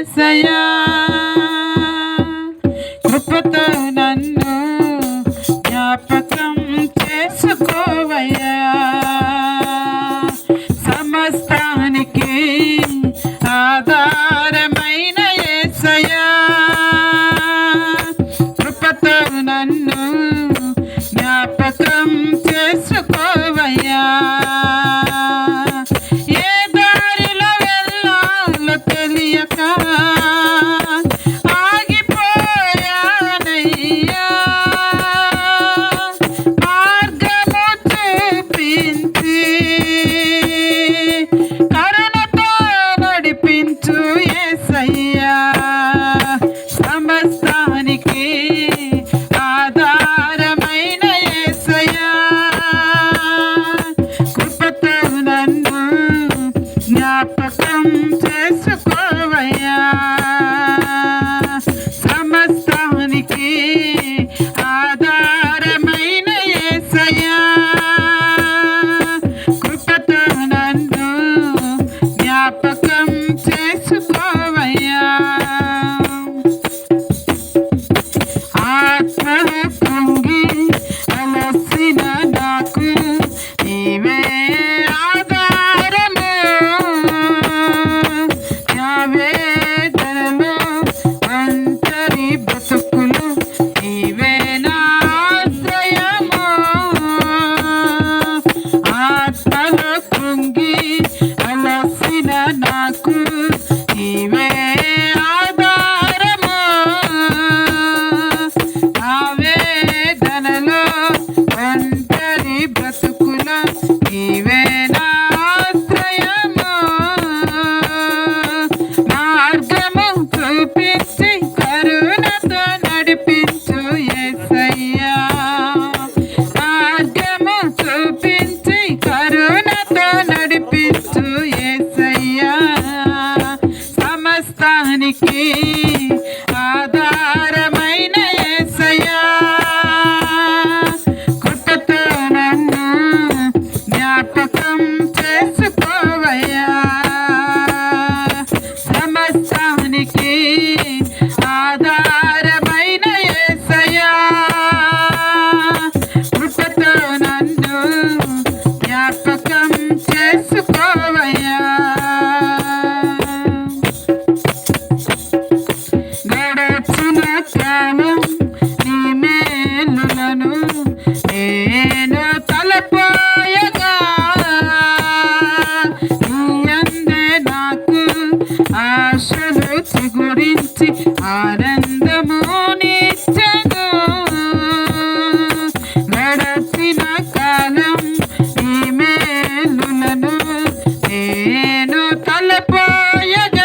ఏసయా కృపతో యేసు గురించి ఆనందము నిచ్చను గడచిన కాలం ఈ మేలులను నేను తలపోయగా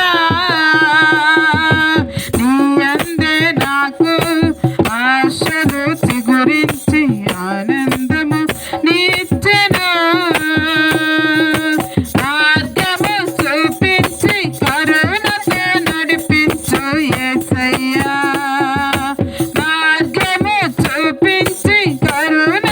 Done.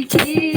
Mickey.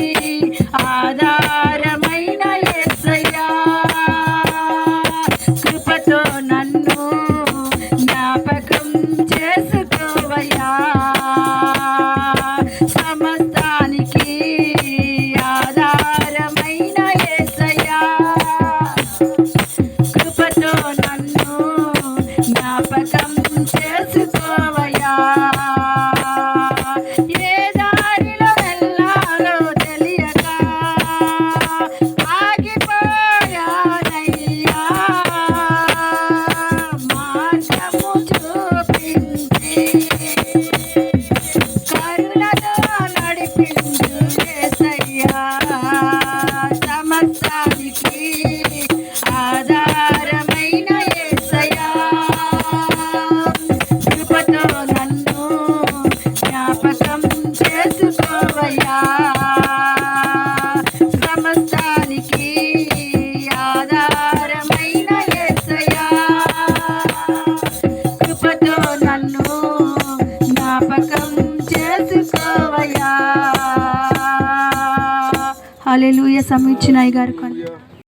హలే సమీక్షణ సమీక్ష గారు